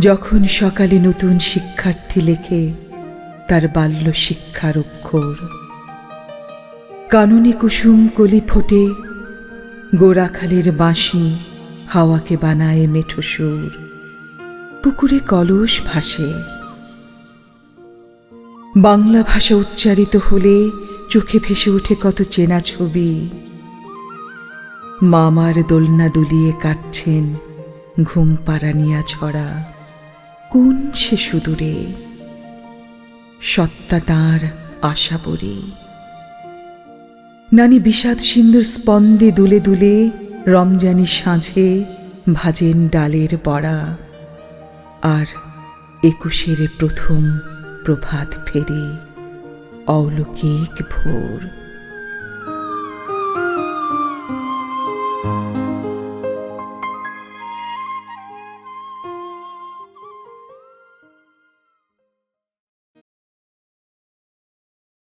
যখন সকালে নতুন শিক্ষার্থী লেখে, তার বাল্য শিক্ষার অক্ষর। কাননে কুসুম কলি ফোটে, গোড়াখালের বাঁশি হাওয়াকে বানায় মেঠো সুর। পুকুরে কলস ভাসে। বাংলা ভাষা উচ্চারিত হলে চোখে ভেসে ওঠে কত চেনা ছবি। মামার দোলনা দুলিয়ে কাটছেন ঘুম পাড়ানিয়া ছড়া। কোন সে সুদূরে সত্তা তাঁর আশা বরি নানি বিষাদ সিন্ধুর স্পন্দে দুলে দুলে রমজানি সাঁঝে ভাজেন ডালের বড়া। আর একুশের প্রথম প্রভাত ফেরে অলৌকিক ভোর।